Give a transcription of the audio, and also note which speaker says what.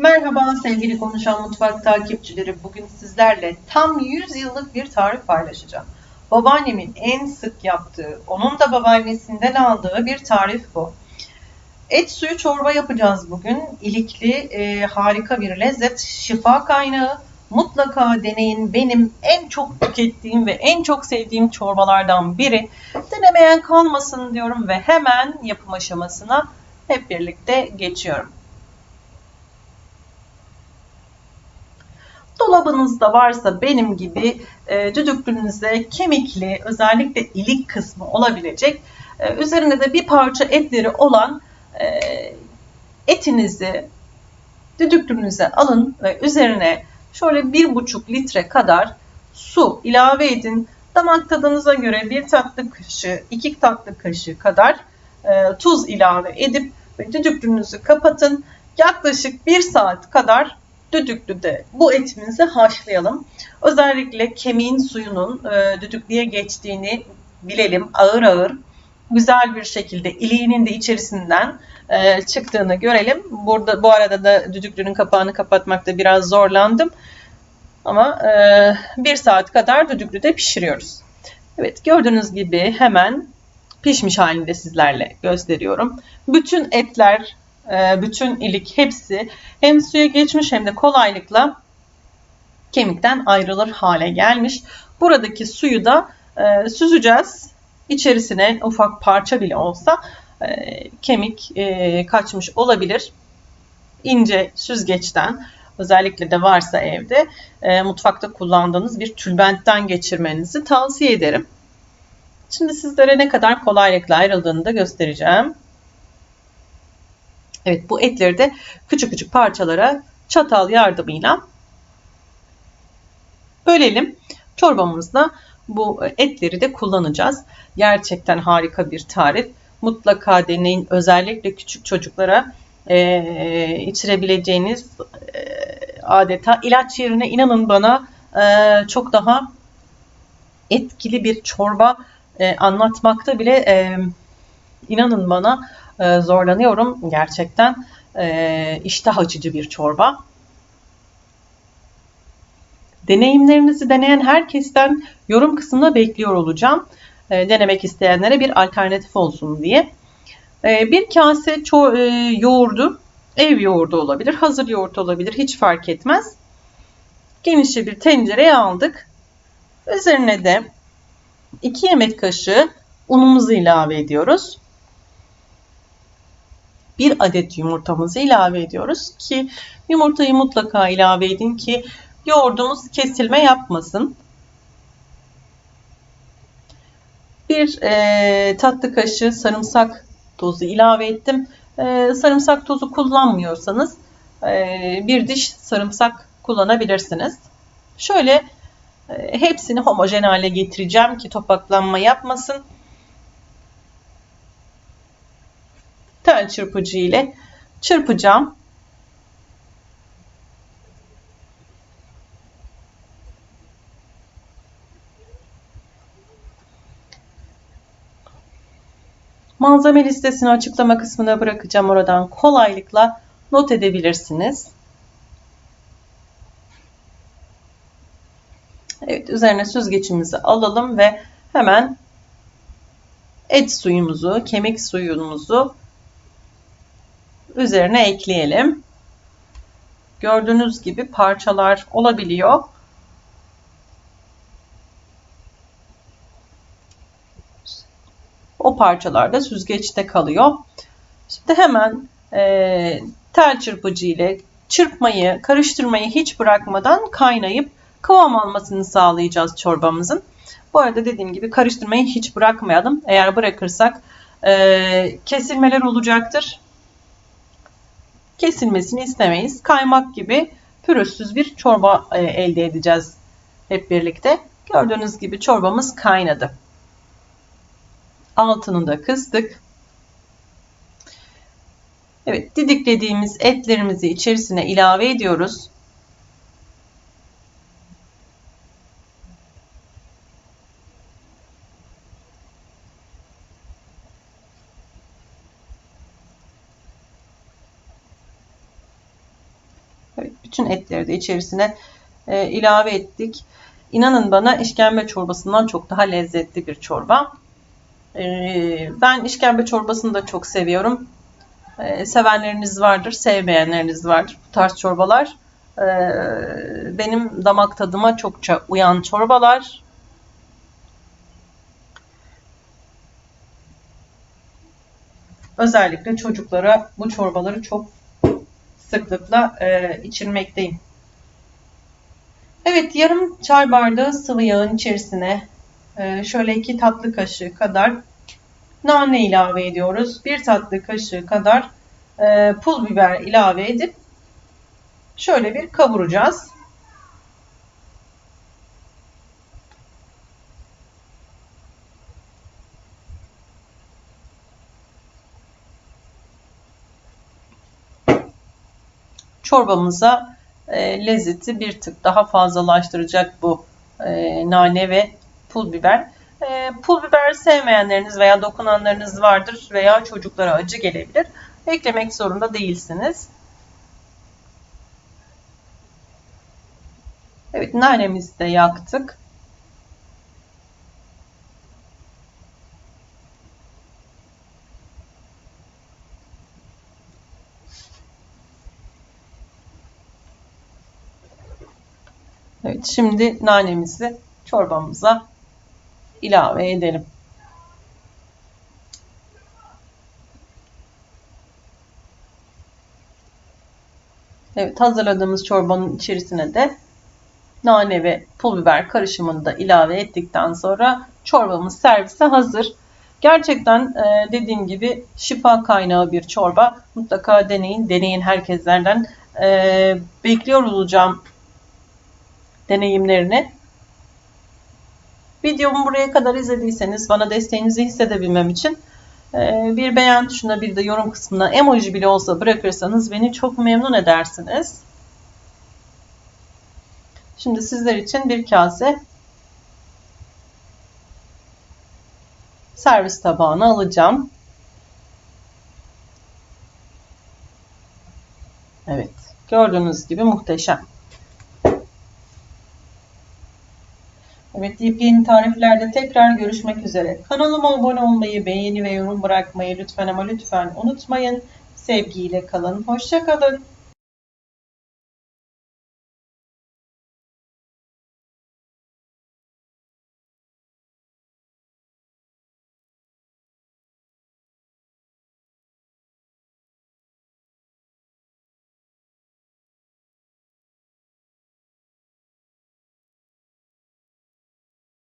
Speaker 1: Merhaba sevgili Konuşan Mutfak takipçileri. Bugün sizlerle tam 100 yıllık bir tarif paylaşacağım. Babaannemin en sık yaptığı, onun da babaannesinden aldığı bir tarif bu. Et suyu çorba yapacağız bugün. İlikli, e, harika bir lezzet, şifa kaynağı. Mutlaka deneyin. Benim en çok tükettiğim ve en çok sevdiğim çorbalardan biri. Denemeyen kalmasın diyorum ve hemen yapım aşamasına hep birlikte geçiyorum. Dolabınızda varsa benim gibi e, düdüklünüzde kemikli özellikle ilik kısmı olabilecek e, üzerinde de bir parça etleri olan e, etinizi düdüklünüze alın ve üzerine şöyle bir buçuk litre kadar su ilave edin. Damak tadınıza göre bir tatlı kaşığı, iki tatlı kaşığı kadar e, tuz ilave edip ve düdüklünüzü kapatın. Yaklaşık bir saat kadar düdüklüde bu etimizi haşlayalım. Özellikle kemiğin suyunun e, düdüklüye geçtiğini bilelim ağır ağır güzel bir şekilde iliğinin de içerisinden e, çıktığını görelim. Burada bu arada da düdüklünün kapağını kapatmakta biraz zorlandım. Ama e, bir saat kadar düdüklüde pişiriyoruz. Evet gördüğünüz gibi hemen pişmiş halinde sizlerle gösteriyorum. Bütün etler bütün ilik hepsi hem suya geçmiş hem de kolaylıkla kemikten ayrılır hale gelmiş. Buradaki suyu da e, süzeceğiz. İçerisine ufak parça bile olsa e, kemik kaçmış olabilir. İnce süzgeçten özellikle de varsa evde mutfakta kullandığınız bir tülbentten geçirmenizi tavsiye ederim. Şimdi sizlere ne kadar kolaylıkla ayrıldığını da göstereceğim. Evet bu etleri de küçük küçük parçalara çatal yardımıyla bölelim. Çorbamızda bu etleri de kullanacağız. Gerçekten harika bir tarif. Mutlaka deneyin. Özellikle küçük çocuklara e, içirebileceğiniz e, adeta ilaç yerine inanın bana e, çok daha etkili bir çorba e, anlatmakta bile e, inanın bana e, zorlanıyorum. Gerçekten e, iştah açıcı bir çorba. Deneyimlerinizi deneyen herkesten yorum kısmına bekliyor olacağım. E, denemek isteyenlere bir alternatif olsun diye. Bir kase yoğurdu, ev yoğurdu olabilir, hazır yoğurt olabilir hiç fark etmez. Genişçe bir tencereye aldık. Üzerine de 2 yemek kaşığı unumuzu ilave ediyoruz bir adet yumurtamızı ilave ediyoruz ki yumurtayı mutlaka ilave edin ki yoğurdumuz kesilme yapmasın. Bir e, tatlı kaşığı sarımsak tozu ilave ettim. E, sarımsak tozu kullanmıyorsanız e, bir diş sarımsak kullanabilirsiniz. Şöyle e, hepsini homojen hale getireceğim ki topaklanma yapmasın. Tel çırpıcı ile çırpacağım. Malzeme listesini açıklama kısmına bırakacağım. Oradan kolaylıkla not edebilirsiniz. Evet üzerine süzgecimizi alalım ve hemen et suyumuzu, kemik suyumuzu üzerine ekleyelim. Gördüğünüz gibi parçalar olabiliyor. O parçalar da süzgeçte kalıyor. Şimdi hemen e, tel çırpıcı ile çırpmayı, karıştırmayı hiç bırakmadan kaynayıp kıvam almasını sağlayacağız çorbamızın. Bu arada dediğim gibi karıştırmayı hiç bırakmayalım. Eğer bırakırsak e, kesilmeler olacaktır kesilmesini istemeyiz. Kaymak gibi pürüzsüz bir çorba e, elde edeceğiz hep birlikte. Gördüğünüz gibi çorbamız kaynadı. Altını da kıstık. Evet didiklediğimiz etlerimizi içerisine ilave ediyoruz. Bütün etleri de içerisine e, ilave ettik. İnanın bana işkembe çorbasından çok daha lezzetli bir çorba. E, ben işkembe çorbasını da çok seviyorum. E, sevenleriniz vardır, sevmeyenleriniz vardır bu tarz çorbalar. E, benim damak tadıma çokça uyan çorbalar. Özellikle çocuklara bu çorbaları çok sıklıkla e, içirmekteyim. Evet yarım çay bardağı sıvı yağın içerisine e, şöyle iki tatlı kaşığı kadar nane ilave ediyoruz. Bir tatlı kaşığı kadar e, pul biber ilave edip şöyle bir kavuracağız. Çorbamıza e, lezzeti bir tık daha fazlalaştıracak bu e, nane ve pul biber. E, pul biber sevmeyenleriniz veya dokunanlarınız vardır veya çocuklara acı gelebilir. Eklemek zorunda değilsiniz. Evet nanemizi de yaktık. Evet, şimdi nanemizi çorbamıza ilave edelim. Evet, hazırladığımız çorbanın içerisine de nane ve pul biber karışımını da ilave ettikten sonra çorbamız servise hazır. Gerçekten e, dediğim gibi şifa kaynağı bir çorba. Mutlaka deneyin. Deneyin herkeslerden. E, bekliyor olacağım deneyimlerini. Videomu buraya kadar izlediyseniz bana desteğinizi hissedebilmem için e, bir beğen tuşuna bir de yorum kısmına emoji bile olsa bırakırsanız beni çok memnun edersiniz. Şimdi sizler için bir kase servis tabağına alacağım. Evet, gördüğünüz gibi muhteşem. Evet, yepyeni tariflerde tekrar görüşmek üzere. Kanalıma abone olmayı, beğeni ve yorum bırakmayı lütfen ama lütfen unutmayın. Sevgiyle kalın, hoşçakalın.